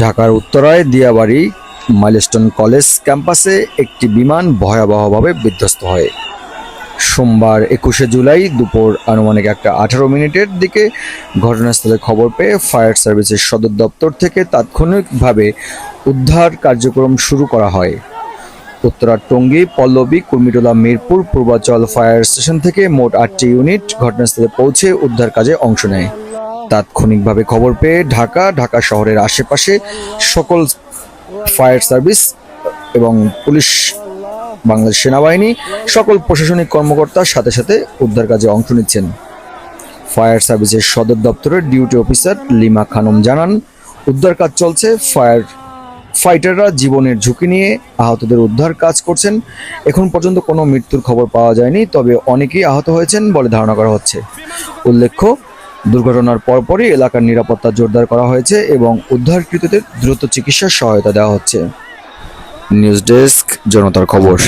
ঢাকার উত্তরায় Diabari milestone college ক্যাম্পাসে একটি বিমান ভয়াবহভাবে বিধ্বস্ত হয়। সোমবার একুশে জুলাই দুপুর আনুমানিক একটা আঠারো মিনিটের দিকে ঘটনাস্থলে খবর পেয়ে ফায়ার সার্ভিসের সদর দপ্তর থেকে তাৎক্ষণিকভাবে উদ্ধার কার্যক্রম শুরু করা হয়। উত্তরার টঙ্গী, পল্লবী কুর্মিটোলা মিরপুর, পূর্বাচল ফায়ার স্টেশন থেকে মোট আটটি ইউনিট ঘটনাস্থলে পৌঁছে উদ্ধার কাজে অংশ নেয়। তাৎক্ষণিকভাবে খবর পেয়ে ঢাকা ঢাকা শহরের আশেপাশে সকল ফায়ার সার্ভিস এবং পুলিশ, বাংলাদেশ সেনাবাহিনী, সকল প্রশাসনিক কর্মকর্তার সাথে সাথে উদ্ধার কাজে অংশ নিচ্ছেন। ফায়ার সার্ভিসের সদর দপ্তরের ডিউটি অফিসার লিমা খানম জানান, উদ্ধার কাজ চলছে, ফায়ার ফাইটাররা জীবনের ঝুঁকি নিয়ে আহতদের উদ্ধার কাজ করছেন। এখন পর্যন্ত কোনো মৃত্যুর খবর পাওয়া যায়নি, তবে অনেকেই আহত হয়েছেন বলে ধারণা করা হচ্ছে। উল্লেখ্য, দুর্ঘটনার পরপরই এলাকার নিরাপত্তা জোরদার করা হয়েছে এবং উদ্ধারকৃতদের দ্রুত চিকিৎসার সহায়তা দেওয়া হচ্ছে। নিউজ ডেস্ক, জনতার খবর।